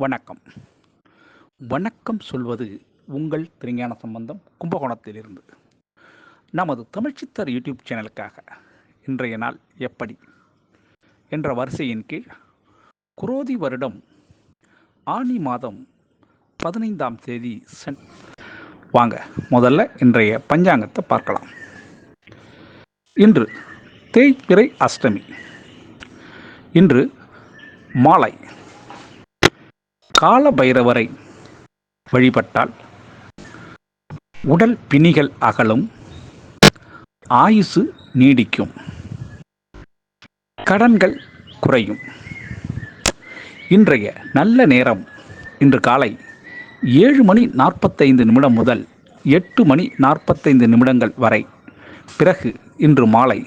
வணக்கம். வணக்கம் சொல்வது உங்கள் திருஞான சம்பந்தம் கும்பகோணத்திலிருந்து. நமது தமிழ்ச்சித்தர் யூடியூப் சேனலுக்காக இன்றைய நாள் எப்படி? என்ற வரிசையின் கீழ் குரோதி வருடம் ஆனி மாதம் பதினைந்தாம் தேதி சென் வாங்க முதல்ல இன்றைய பஞ்சாங்கத்தை பார்க்கலாம். இன்று தேய்பிறை அஷ்டமி. இன்று மாலை கால பைரவரை வழிபட்டால் உடல் பிணிகள் அகலும் ஆயுசு நீடிக்கும் கடன்கள் குறையும். இன்றைய நல்ல நேரம் இன்று காலை ஏழு மணி நாற்பத்தைந்து நிமிடம் முதல் எட்டு மணி நாற்பத்தைந்து நிமிடங்கள் வரை. பிறகு இன்று மாலை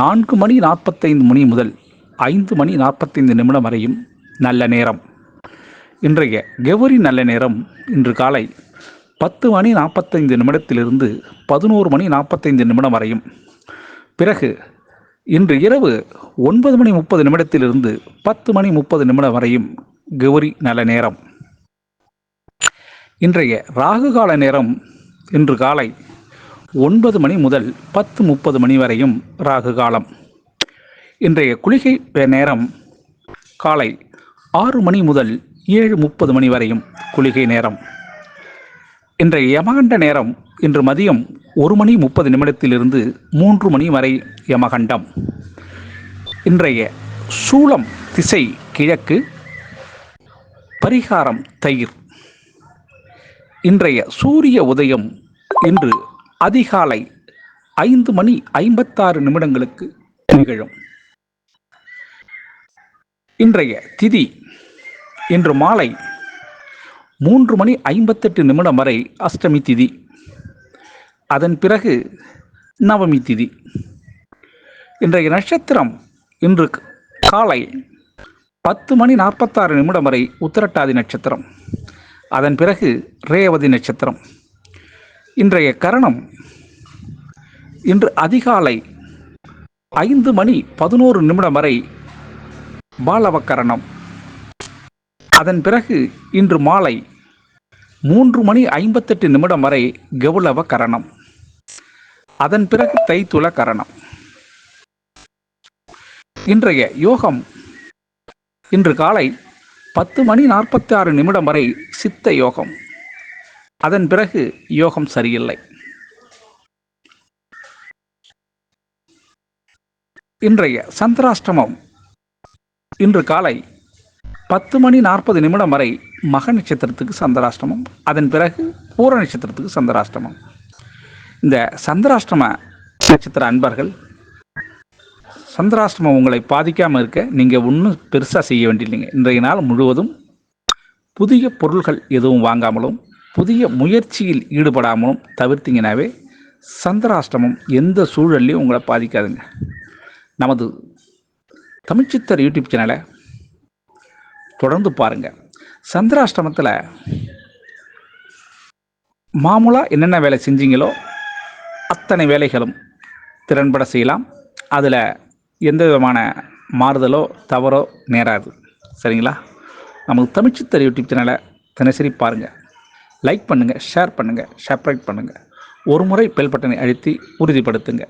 நான்கு மணி நாற்பத்தைந்து மணி முதல் ஐந்து மணி நாற்பத்தைந்து நிமிடம் வரையும் நல்ல நேரம். இன்றைய கெவரி நல்ல நேரம் இன்று காலை பத்து மணி நாற்பத்தைந்து நிமிடத்திலிருந்து பதினோரு மணி நாற்பத்தைந்து நிமிடம் வரையும். பிறகு இன்று இரவு ஒன்பது மணி முப்பது நிமிடத்திலிருந்து பத்து மணி முப்பது நிமிடம் வரையும் கௌரி நல்ல நேரம். இன்றைய ராகு கால நேரம் இன்று காலை ஒன்பது மணி முதல் பத்து முப்பது மணி வரையும் ராகு காலம். இன்றைய குளிகை நேரம் காலை ஆறு மணி முதல் ஏழு முப்பது மணி வரையும் குளிகை நேரம். இன்றைய யமகண்ட நேரம் இன்று மதியம் ஒரு மணி முப்பது நிமிடத்திலிருந்து மூன்று மணி வரை யமகண்டம். இன்றைய சூளம் திசை கிழக்கு பரிகாரம் தயிர். இன்றைய சூரிய உதயம் இன்று அதிகாலை ஐந்து மணி ஐம்பத்தாறு நிமிடங்களுக்கு நிகழும். இன்றைய திதி இன்று மாலை மூன்று மணி ஐம்பத்தெட்டு நிமிடம் வரை அஷ்டமி திதி. அதன் பிறகு நவமி திதி. இன்றைய நட்சத்திரம் இன்று காலை பத்து மணி நாற்பத்தாறு நிமிடம் வரை உத்திரட்டாதி நட்சத்திரம். அதன் பிறகு ரேவதி நட்சத்திரம். இன்றைய கரணம் இன்று அதிகாலை ஐந்து மணி பதினோரு நிமிடம் வரை பாலவக்கரணம் அதன் பிறகு இன்று மாலை மூன்று மணி ஐம்பத்தெட்டு நிமிடம் வரை கௌலவ கரணம். அதன் பிறகு தைத்துள கரணம். இன்றைய யோகம். இன்று காலை பத்து மணி நாற்பத்தி ஆறு நிமிடம் வரை சித்த யோகம். அதன் பிறகு யோகம் சரியில்லை. இன்றைய சந்திராஷ்டமம். இன்று காலை பத்து மணி நாற்பது நிமிடம் வரை மக நட்சத்திரத்துக்கு சந்திராஷ்டமம். அதன் பிறகு பூர நட்சத்திரத்துக்கு சந்திராஷ்டமம். இந்த சந்திராஷ்டம நட்சத்திர அன்பர்கள் சந்திராஷ்டமம் உங்களை பாதிக்காமல் இருக்க நீங்கள் ஒன்றும் பெருசாக செய்ய வேண்டியில்லைங்க. இன்றைய நாள் முழுவதும் புதிய பொருள்கள் எதுவும் வாங்காமலும் புதிய முயற்சியில் ஈடுபடாமலும் தவிர்த்திங்கனாவே சந்திராஷ்டமம் எந்த சூழல்லையும் உங்களை பாதிக்காதுங்க. நமது தமிழ்ச்சித்தர் யூடியூப் சேனலை தொடர்ந்து பாருங்கள் சந்திராஷ்டமத்தில் மாமூலாக என்னென்ன வேலை செஞ்சீங்களோ அத்தனை வேலைகளும் திறன்பட செய்யலாம். அதில் எந்த விதமான மாறுதலோ தவறோ நேராது. சரிங்களா? நமக்கு தமிழ்ச்சித்தர் யூடியூப் சேனலை தினசரி பாருங்கள் லைக் பண்ணுங்கள் ஷேர் பண்ணுங்கள் சப்ரைட் பண்ணுங்கள் ஒரு முறை பெல் பட்டனை அழுத்தி உறுதிப்படுத்துங்க.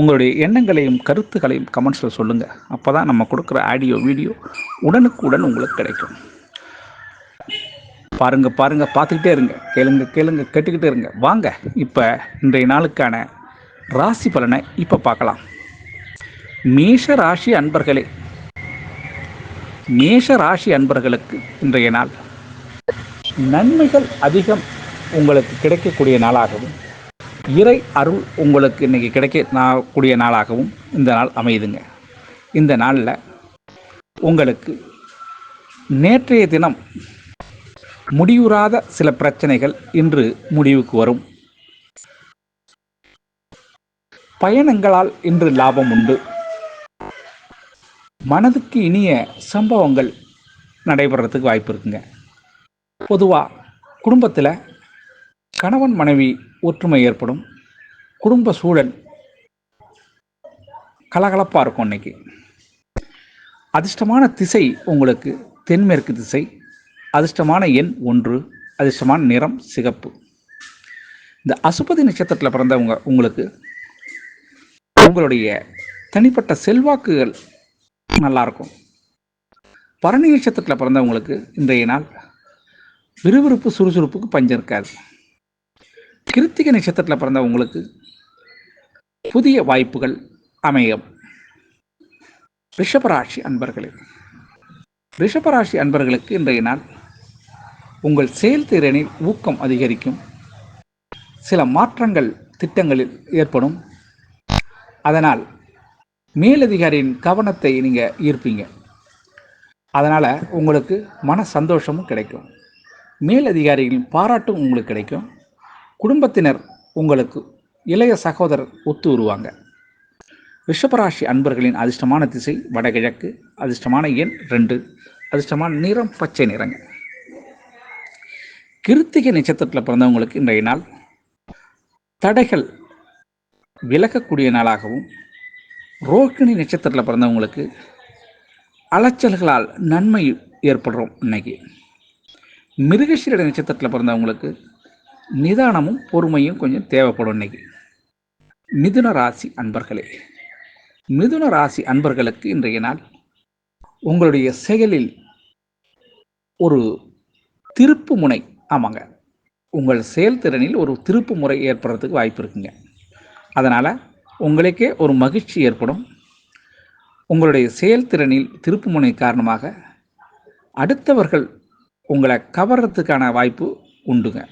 உங்களுடைய எண்ணங்களையும் கருத்துக்களையும் கமெண்ட்ஸில் சொல்லுங்கள் அப்போ தான் நம்ம கொடுக்குற ஆடியோ வீடியோ உடனுக்குடன் உங்களுக்கு கிடைக்கும். பாருங்க பாருங்க பார்த்துக்கிட்டே இருங்க. கேளுங்க கேளுங்க கேட்டுக்கிட்டே இருங்க. வாங்க இப்போ இன்றைய நாளுக்கான ராசி பலனை இப்போ பார்க்கலாம். மேஷ ராசி அன்பர்களே மேஷ ராசி அன்பர்களுக்கு இன்றைய நாள். நன்மைகள் அதிகம் உங்களுக்கு கிடைக்கக்கூடிய நாளாகவும் இறை அருள் உங்களுக்கு இன்றைக்கி கிடைக்க கூடிய நாளாகவும் இந்த நாள் அமையுதுங்க. இந்த நாளில் உங்களுக்கு நேற்றைய தினம் முடிவுறாத சில பிரச்சனைகள் இன்று முடிவுக்கு வரும். பயணங்களால் இன்று லாபம் உண்டு. மனதுக்கு இனிய சம்பவங்கள் நடைபெறத்துக்கு வாய்ப்பு இருக்குங்க. பொதுவாக குடும்பத்தில் கணவன் மனைவி ஒற்றுமை ஏற்படும். குடும்ப சூழல் கலகலப்பாக இருக்கும் இன்னைக்கு அதிர்ஷ்டமான திசை உங்களுக்கு தென்மேற்கு திசை. அதிர்ஷ்டமான எண் ஒன்று. அதிர்ஷ்டமான நிறம் சிகப்பு. இந்த அசுபதி நட்சத்திரத்தில் பிறந்தவங்க உங்களுக்கு உங்களுடைய தனிப்பட்ட செல்வாக்குகள் நல்லாயிருக்கும். பரணி நட்சத்திரத்தில் பிறந்தவங்களுக்கு இன்றைய நாள் விறுவிறுப்பு சுறுசுறுப்புக்கு பஞ்சம் இருக்காது. கிருத்திகை நட்சத்திரத்தில் பிறந்தவங்களுக்கு புதிய வாய்ப்புகள் அமையும். ரிஷபராசி அன்பர்களே ரிஷபராசி அன்பர்களுக்கு இன்றைய நாள் உங்கள் செயல்திறனில் ஊக்கம் அதிகரிக்கும். சில மாற்றங்கள் திட்டங்களில் ஏற்படும். அதனால் மேலதிகாரியின் கவனத்தை நீங்கள் ஈர்ப்பீங்க. அதனால் உங்களுக்கு மன சந்தோஷமும் கிடைக்கும். மேலதிகாரிகளின் பாராட்டும் உங்களுக்கு கிடைக்கும். குடும்பத்தினர் உங்களுக்கு இளைய சகோதரர் ஒத்து வருவாங்க. ரிஷபராசி அன்பர்களின் அதிர்ஷ்டமான திசை வடகிழக்கு அதிர்ஷ்டமான எண் ரெண்டு அதிர்ஷ்டமான நிறம் பச்சை நிறங்க. கிருத்திகை நட்சத்திரத்தில் பிறந்தவங்களுக்கு இன்றைய நாள் தடைகள் விலகக்கூடிய நாளாகவும் ரோகிணி நட்சத்திரத்தில் பிறந்தவங்களுக்கு அலைச்சல்களால் நன்மை ஏற்படுறோம் இன்னைக்கு. மிருகசீரட நட்சத்திரத்தில் பிறந்தவங்களுக்கு நிதானமும் பொறுமையும் கொஞ்சம் தேவைப்படும் இன்னைக்கு. மிதுன ராசி அன்பர்களே மிதுன ராசி அன்பர்களுக்கு இன்றைய நாள் உங்களுடைய செயலில் ஒரு திருப்பு முனை ஆமாங்க. உங்கள் செயல்திறனில் ஒரு திருப்பு முறை ஏற்படுறதுக்கு வாய்ப்பு இருக்குங்க. அதனால் உங்களுக்கே ஒரு மகிழ்ச்சி ஏற்படும். உங்களுடைய செயல்திறனில் திருப்பு முனை காரணமாக அடுத்தவர்கள் உங்களை கவர்றதுக்கான வாய்ப்பு உண்டுங்க.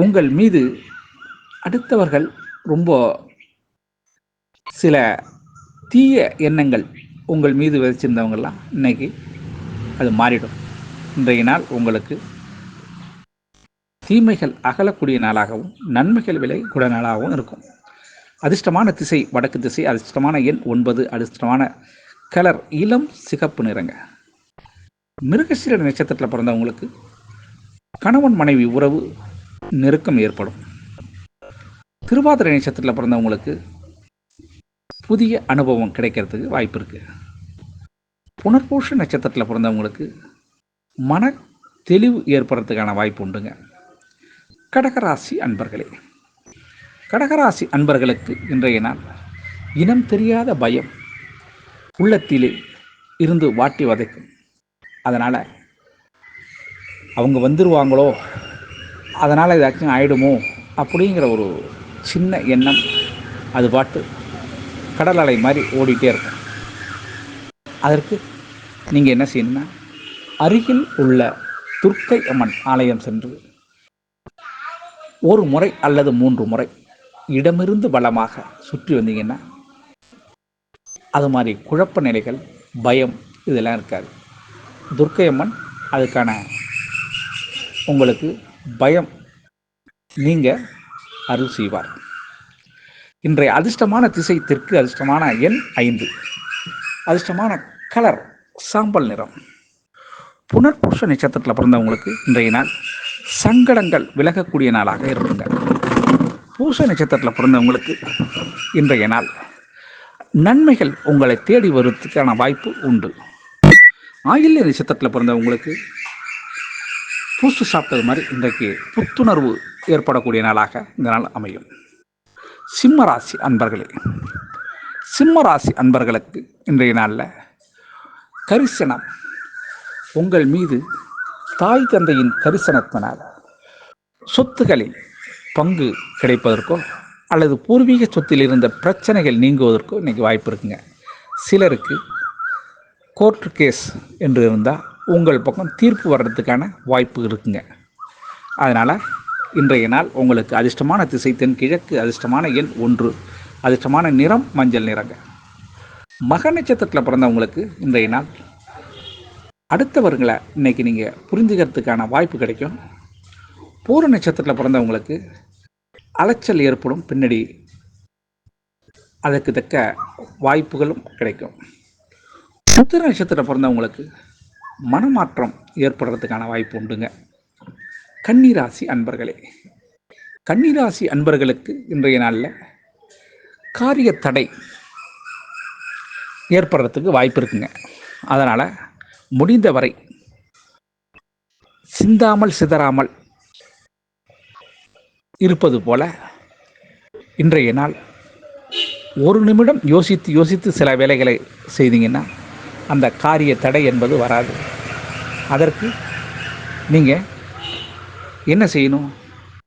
உங்கள் மீது அடுத்தவர்கள் ரொம்ப சில தீய எண்ணங்கள் உங்கள் மீது விதைச்சிருந்தவங்கெல்லாம் இன்னைக்கு அது மாறிடும். இன்றைய நாள் உங்களுக்கு தீமைகள் அகலக்கூடிய நாளாகவும் நன்மைகள் விலை கூட நாளாகவும் இருக்கும். அதிர்ஷ்டமான திசை வடக்கு திசை அதிர்ஷ்டமான எண் ஒன்பது அதிர்ஷ்டமான கலர் இளம் சிகப்பு நிறங்க. மிருகசீர நட்சத்திரத்தில் பிறந்தவங்களுக்கு கணவன் மனைவி உறவு நெருக்கம் ஏற்படும். திருவாதிரை நட்சத்திரத்தில் பிறந்தவங்களுக்கு புதிய அனுபவம் கிடைக்கிறதுக்கு வாய்ப்பு இருக்குது புனர்பூஷ நட்சத்திரத்தில் பிறந்தவங்களுக்கு மன தெளிவு ஏற்படுறதுக்கான வாய்ப்பு உண்டுங்க. கடகராசி அன்பர்களே கடகராசி அன்பர்களுக்கு இன்றைய நாள் இனம் தெரியாத பயம் உள்ளத்திலே இருந்து வாட்டி வதைக்கும். அதனால் அவங்க வந்துடுவாங்களோ அதனால் ஏதாச்சும் ஆகிடுமோ அப்படிங்கிற ஒரு சின்ன எண்ணம் அது பாட்டு கடல் அலை மாதிரி ஓடிட்டே இருக்கும். அதற்கு நீங்கள் என்ன செய்யணும்னா அருகில் உள்ள துர்க்கை அம்மன் ஆலயம் சென்று ஒரு முறை அல்லது மூன்று முறை இடமிருந்து வளமாக சுற்றி வந்தீங்கன்னா அது மாதிரி குழப்ப நிலைகள் பயம் இதெல்லாம் இருக்காது. துர்க்கை அம்மன் அதுக்கான உங்களுக்கு பயம் நீங்க அருள் செய்வார். இன்றைய அதிர்ஷ்டமான திசை தெற்கு அதிர்ஷ்டமான எண் ஐந்து. அதிர்ஷ்டமான கலர் சாம்பல் நிறம். புனர்புஷ நட்சத்திரத்தில் பிறந்தவங்களுக்கு இன்றைய நாள் சங்கடங்கள் விலகக்கூடிய நாளாக இருக்குங்க. பூச நட்சத்திரத்தில் பிறந்தவங்களுக்கு இன்றைய நாள் நன்மைகள் உங்களை தேடி வருவதற்கான வாய்ப்பு உண்டு. ஆயில்ய நட்சத்திரத்தில் பிறந்தவங்களுக்கு பூசு சாப்பிட்டது மாதிரி இன்றைக்கு புத்துணர்வு ஏற்படக்கூடிய நாளாக இந்த நாள் அமையும். சிம்ம ராசி அன்பர்களே சிம்ம ராசி அன்பர்களுக்கு இன்றைய நாளில் கரிசனம். உங்கள் மீது தாய் தந்தையின் கரிசனத்தினால் சொத்துக்களில் பங்கு கிடைப்பதற்கோ அல்லது பூர்வீக சொத்தில் இருந்த பிரச்சனைகள் நீங்குவதற்கோ இன்றைக்கி வாய்ப்பு இருக்குங்க. சிலருக்கு கோர்ட் கேஸ் என்று இருந்தால் உங்கள் பக்கம் தீர்ப்பு வர்றதுக்கான வாய்ப்பு இருக்குங்க. அதனால் இன்றைய நாள் உங்களுக்கு அதிர்ஷ்டமான திசை தென் கிழக்கு அதிர்ஷ்டமான எண் ஒன்று அதிர்ஷ்டமான நிறம் மஞ்சள் நிறங்க. மக நட்சத்திரத்தில் பிறந்தவங்களுக்கு இன்றைய நாள் அடுத்தவர்களை இன்றைக்கி நீங்கள் புரிஞ்சுக்கிறதுக்கான வாய்ப்பு கிடைக்கும். பூர நட்சத்திரத்தில் பிறந்தவங்களுக்கு அலைச்சல் ஏற்படும் பின்னாடி அதற்கு தக்க வாய்ப்புகளும் கிடைக்கும். சுத்திர நட்சத்திரத்தில் பிறந்தவங்களுக்கு மனமாற்றம் ஏற்படுறதுக்கான வாய்ப்பு உண்டுங்க. கன்னிராசி அன்பர்களே கன்னிராசி அன்பர்களுக்கு இன்றைய நாளில் காரிய தடை ஏற்படுறதுக்கு வாய்ப்பு இருக்குங்க. அதனால் முடிந்தவரை சிந்தாமல் சிதறாமல் இருப்பது போல இன்றைய நாள் ஒரு நிமிடம் யோசித்து யோசித்து சில வேலைகளை செய்தீங்கன்னா அந்த காரிய தடை என்பது வராது. அதற்கு நீங்கள் என்ன செய்யணும்?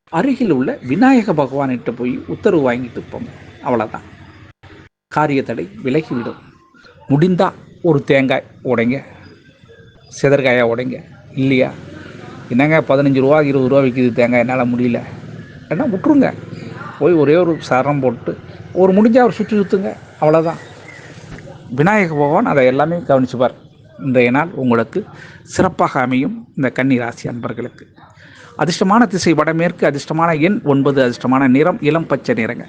அருகில் உள்ள விநாயக பகவான்கிட்ட போய் உத்தரவு வாங்கிட்டு போங்க. அவ்வளோதான் காரிய தடை விலகிவிடும். முடிந்தால் ஒரு தேங்காய் உடைங்க. சிதற்காயாக உடைங்க. இல்லையா? என்னங்க பதினஞ்சு ரூபா இருபது ரூபா விற்கிது தேங்காய்? என்னால் முடியல. ஏன்னா விட்ருங்க போய் ஒரே ஒரு சரம் போட்டு ஒரு முடிஞ்சால் அவர் சுற்றி சுற்றுங்க அவ்வளோதான் விநாயக பகவான் அதை எல்லாமே கவனிச்சுப்பார். இன்றைய நாள் உங்களுக்கு சிறப்பாக அமையும் இந்த கன்னி ராசி அன்பர்களுக்கு. அதிர்ஷ்டமான திசை வடமேற்கு அதிர்ஷ்டமான எண் ஒன்பது அதிர்ஷ்டமான நிறம் இளம் பச்சை நிறங்க.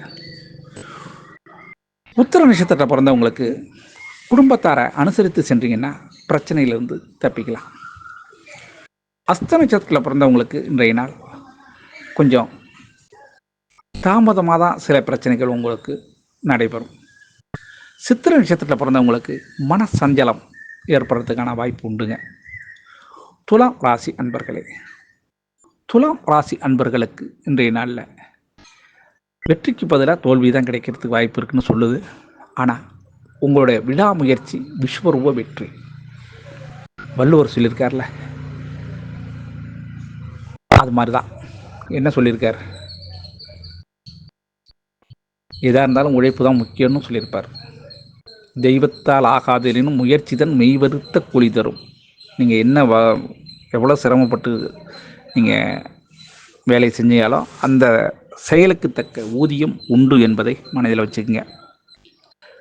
உத்தர நட்சத்திரத்தை பிறந்தவங்களுக்கு குடும்பத்தாரை அனுசரித்து சென்றீங்கன்னா பிரச்சனையிலிருந்து தப்பிக்கலாம். அஸ்த நட்சத்திரத்தில் பிறந்தவங்களுக்கு இன்றைய நாள் கொஞ்சம் தாமதமாக தான் சில பிரச்சனைகள் உங்களுக்கு நடைபெறும். சித்திர நட்சத்திரத்தில் பிறந்தவங்களுக்கு மன சஞ்சலம் ஏற்படுறதுக்கான வாய்ப்பு உண்டுங்க. துலாம் ராசி அன்பர்களே துலாம் ராசி அன்பர்களுக்கு இன்றைய நாளில் வெற்றிக்கு பதிலாக தோல்வி தான் கிடைக்கிறதுக்கு வாய்ப்பு இருக்குன்னு சொல்லுது. ஆனால் உங்களுடைய விடாமுயற்சி விஸ்வரூப வெற்றி. வள்ளுவர் சொல்லியிருக்கார்ல அது மாதிரி தான் என்ன சொல்லியிருக்கார்? எதாக இருந்தாலும் உழைப்பு தான் முக்கியம்னு சொல்லியிருப்பார். தெய்வத்தால் ஆகாதெனினும் முயற்சிதன் மெய்வருத்த கூலி தரும். நீங்கள் என்ன வ எவ்வளோ சிரமப்பட்டு நீங்கள் வேலை செஞ்சாலும் அந்த செயலுக்கு தக்க ஊதியம் உண்டு என்பதை மனதில் வச்சுக்கோங்க.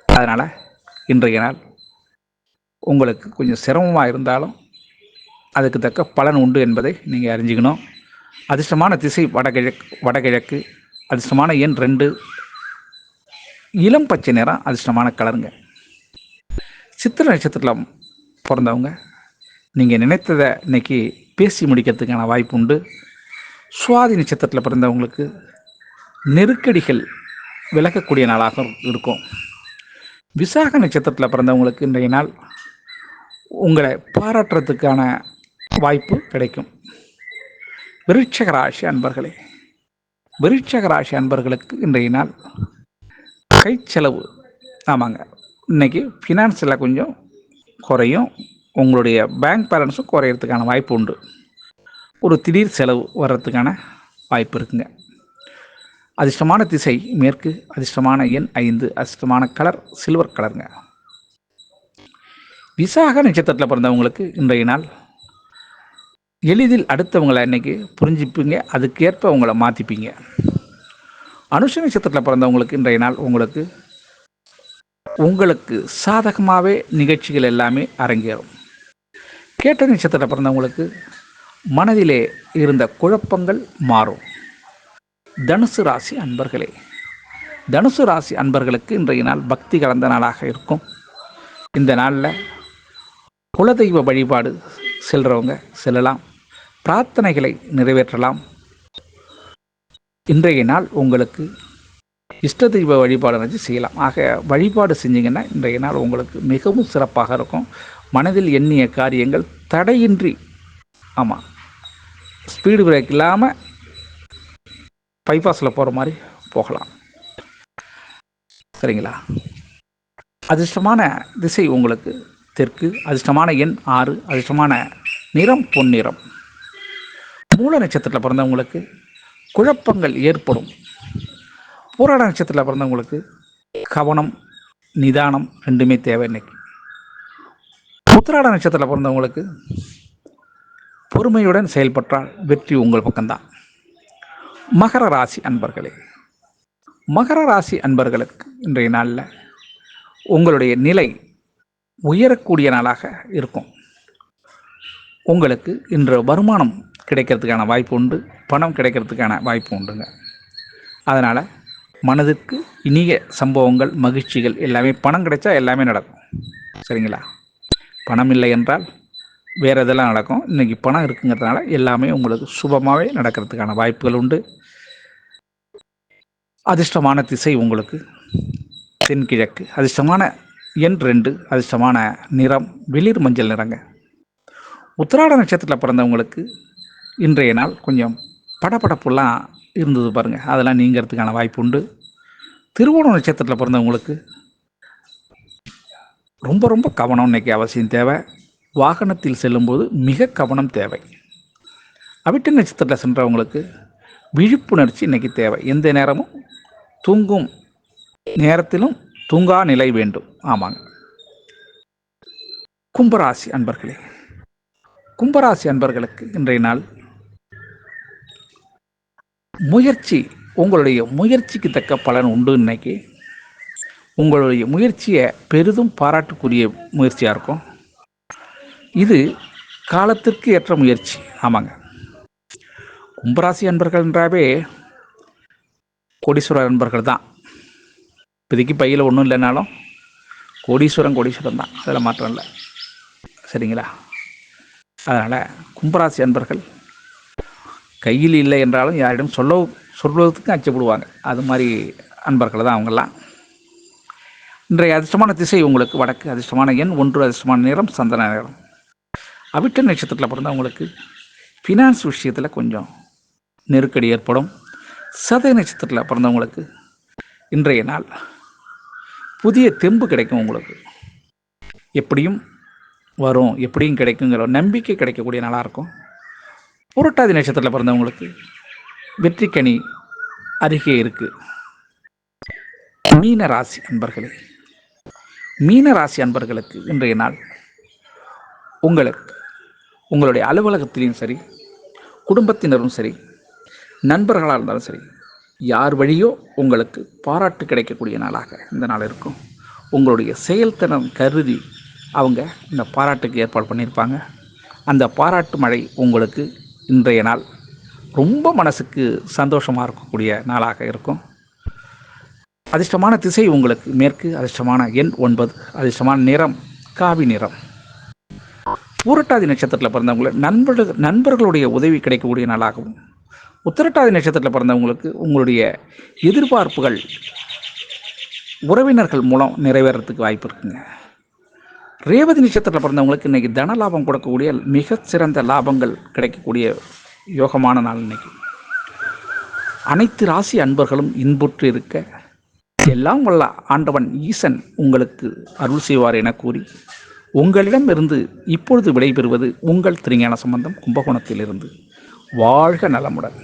அதனால் இன்றைய நாள் உங்களுக்கு கொஞ்சம் சிரமமாக இருந்தாலும் அதுக்கு தக்க பலன் உண்டு என்பதை நீங்கள் அறிஞ்சிக்கணும். அதிர்ஷ்டமான திசை வடகிழக்கு வடகிழக்கு அதிர்ஷ்டமான எண் ரெண்டு. இளம் பச்சை நிறம் அதிர்ஷ்டமான கலருங்க. சித்திர நட்சத்திரத்தில் பிறந்தவங்க. நீங்கள் நினைத்ததை இன்னைக்கு பேசி முடிக்கிறதுக்கான வாய்ப்பு உண்டு. சுவாதி நட்சத்திரத்தில் பிறந்தவங்களுக்கு நெருக்கடிகள் விலகக்கூடிய நாளாக இருக்கும். விசாக நட்சத்திரத்தில் பிறந்தவங்களுக்கு இன்றைய நாள் உங்களை பாராட்டுறதுக்கான வாய்ப்பு கிடைக்கும். விருட்சக ராசி அன்பர்களே விருட்சக ராசி அன்பர்களுக்கு இன்றைய நாள் கை செலவு ஆமாங்க. இன்றைக்கி ஃபினான்ஸில் கொஞ்சம் குறையும். உங்களுடைய பேங்க் பேலன்ஸும் குறையிறதுக்கான வாய்ப்பு உண்டு. ஒரு திடீர் செலவு வர்றதுக்கான வாய்ப்பு இருக்குங்க. அதிர்ஷ்டமான திசை மேற்கு அதிர்ஷ்டமான எண் ஐந்து அதிர்ஷ்டமான கலர் சில்வர் கலருங்க விசாக நட்சத்திரத்தில் பிறந்தவங்களுக்கு இன்றைய நாள் எளிதில் அடுத்தவங்களை இன்றைக்கி புரிஞ்சுப்பீங்க அதுக்கேற்ப உங்களை மாற்றிப்பீங்க அனுஷ நட்சத்திரத்தில் பிறந்தவங்களுக்கு இன்றைய நாள் உங்களுக்கு உங்களுக்கு சாதகமாகவே நிகழ்ச்சிகள் எல்லாமே அரங்கேறும். கேட்ட நட்சத்திரத்தில் பிறந்தவங்களுக்கு மனதிலே இருந்த குழப்பங்கள் மாறும். தனுசு ராசி அன்பர்களே தனுசு ராசி அன்பர்களுக்கு இன்றைய நாள் பக்தி கலந்த நாளாக இருக்கும். இந்த நாளில் குலதெய்வ வழிபாடு செல்கிறவங்க செல்லலாம் பிரார்த்தனைகளை நிறைவேற்றலாம். இன்றைய நாள் உங்களுக்கு இஷ்ட தெய்வ வழிபாடு வச்சு செய்யலாம். ஆக வழிபாடு செஞ்சிங்கன்னா இன்றைய நாள் உங்களுக்கு மிகவும் சிறப்பாக இருக்கும். மனதில் எண்ணிய காரியங்கள் தடையின்றி ஆமாம் ஸ்பீடு பிரேக் இல்லாமல் பைபாஸில் போகிற மாதிரி போகலாம். சரிங்களா? அதிர்ஷ்டமான திசை உங்களுக்கு தெற்கு அதிர்ஷ்டமான எண் ஆறு அதிர்ஷ்டமான நிறம் பொன்னிறம். மூல நட்சத்திரத்தில் பிறந்தவங்களுக்கு குழப்பங்கள் ஏற்படும். போராட நட்சத்திரத்தில் பிறந்தவங்களுக்கு கவனம் நிதானம் ரெண்டுமே தேவை இன்னைக்கு. உத்திராட நட்சத்திரத்தில் பிறந்தவங்களுக்கு பொறுமையுடன் செயல்பட்டால் வெற்றி உங்கள் பக்கம்தான். மகர ராசி அன்பர்களே மகர ராசி அன்பர்களுக்கு இன்றைய நாளில் உங்களுடைய நிலை உயரக்கூடிய நாளாக இருக்கும். உங்களுக்கு இன்று வருமானம் கிடைக்கிறதுக்கான வாய்ப்பு உண்டு பணம் கிடைக்கிறதுக்கான வாய்ப்பு உண்டுங்க. அதனால் மனதிற்கு இனிய சம்பவங்கள் மகிழ்ச்சிகள் எல்லாமே பணம் கிடைச்சா எல்லாமே நடக்கும். சரிங்களா? பணம் இல்லை என்றால் வேறு இதெல்லாம் நடக்கும்? இன்றைக்கி பணம் இருக்குங்கிறதுனால எல்லாமே உங்களுக்கு சுபமாகவே நடக்கிறதுக்கான வாய்ப்புகள் உண்டு. அதிர்ஷ்டமான திசை உங்களுக்கு. தென்கிழக்கு. அதிர்ஷ்டமான எண் ரெண்டு. அதிர்ஷ்டமான நிறம் வெளிர் மஞ்சள் நிறங்க. உத்திராட நட்சத்திரத்தில் பிறந்தவங்களுக்கு இன்றைய நாள் கொஞ்சம் படபடப்புலாம் இருந்தது பாருங்கள் அதெல்லாம் நீங்கிறதுக்கான வாய்ப்பு உண்டு. திருவோண நட்சத்திரத்தில் பிறந்தவங்களுக்கு ரொம்ப ரொம்ப கவனம் இன்னைக்கு அவசியம் தேவை. வாகனத்தில் செல்லும்போது மிக கவனம் தேவை. அவிட்ட நட்சத்திரத்தில் சென்றவங்களுக்கு விழிப்புணர்ச்சி இன்னைக்கு தேவை. எந்த நேரமும் தூங்கும் நேரத்திலும் தூங்கா நிலை வேண்டும். ஆமாங்க. கும்பராசி அன்பர்களே கும்பராசி அன்பர்களுக்கு இன்றைய நாள் முயற்சி உங்களுடைய முயற்சிக்கு தக்க பலன் உண்டு இன்னைக்கு. உங்களுடைய முயற்சியை பெரிதும் பாராட்டுக்குரிய முயற்சியாக இருக்கும். இது காலத்திற்கு ஏற்ற முயற்சி. ஆமாங்க. கும்பராசி அன்பர்கள் என்றாவே கோடீஸ்வரர் அன்பர்கள் தான். இப்போதைக்கு பையில் ஒன்றும் இல்லைனாலும் கோடீஸ்வரன் கோடீஸ்வரன் தான். அதில் மாற்றம் இல்லை. சரிங்களா? அதனால் கும்பராசி அன்பர்கள் கையில் இல்லை என்றாலும் யாரிடம் சொல்ல சொல்வதற்கு அச்சப்படுவாங்க. அது மாதிரி அன்பர்கள் தான் அவங்கெல்லாம். இன்றைய அதிர்ஷ்டமான திசை உங்களுக்கு வடக்கு அதிர்ஷ்டமான எண் ஒன்று அதிர்ஷ்டமான நிறம் சந்தன நேரம் அவிட்ட நட்சத்திரத்தில் பிறந்தவங்களுக்கு ஃபினான்ஸ் விஷயத்தில் கொஞ்சம் நெருக்கடி ஏற்படும். சதய நட்சத்திரத்தில் பிறந்தவங்களுக்கு இன்றைய நாள் புதிய தெம்பு கிடைக்கும் உங்களுக்கு. எப்படியும் வரும் எப்படியும் கிடைக்குங்கிற நம்பிக்கை கிடைக்கக்கூடிய நாளாக இருக்கும். புரட்டாதி நட்சத்திரத்தில் பிறந்தவங்களுக்கு வெற்றிக்கனி அருகே இருக்குது மீன ராசி அன்பர்களே மீன ராசி அன்பர்களுக்கு இன்றைய நாள் உங்களுக்கு உங்களுடைய அலுவலகத்திலையும் சரி குடும்பத்தினரும் சரி நண்பர்களாக இருந்தாலும் சரி யார் வழியோ உங்களுக்கு பாராட்டு கிடைக்கக்கூடிய நாளாக இந்த நாள் இருக்கும். உங்களுடைய செயல்திறன் கருதி அவங்க இந்த பாராட்டுக்கு ஏற்பாடு பண்ணியிருப்பாங்க. அந்த பாராட்டு மழை உங்களுக்கு இன்றைய நாள் ரொம்ப மனசுக்கு சந்தோஷமாக இருக்கக்கூடிய நாளாக இருக்கும். அதிர்ஷ்டமான திசை உங்களுக்கு மேற்கு அதிர்ஷ்டமான எண் ஒன்பது அதிர்ஷ்டமான நிறம் காவி நிறம். பூரட்டாதி நட்சத்திரத்தில் பிறந்தவங்களை நண்பர்கள் நண்பர்களுடைய உதவி கிடைக்கக்கூடிய நாளாகவும் உத்திரட்டாதி நட்சத்திரத்தில் பிறந்தவங்களுக்கு உங்களுடைய எதிர்பார்ப்புகள் உறவினர்கள் மூலம் நிறைவேறத்துக்கு வாய்ப்பு இருக்குங்க. ரேவதி நட்சத்திரத்தில் பிறந்தவங்களுக்கு இன்றைக்கி தன லாபம் கொடுக்கக்கூடிய மிகச்சிறந்த லாபங்கள் கிடைக்கக்கூடிய யோகமான நாள் இன்னைக்கு. அனைத்து ராசி அன்பர்களும் இன்புற்று இருக்க எல்லாம் வல்ல ஆண்டவன் ஈசன் உங்களுக்கு அருள் செய்வார் என கூறி உங்களிடம் இருந்து இப்பொழுது விடைபெறுவது உங்கள் திருஞான சம்பந்தம் கும்பகோணத்திலிருந்து. வாழ்க நலமுடன்.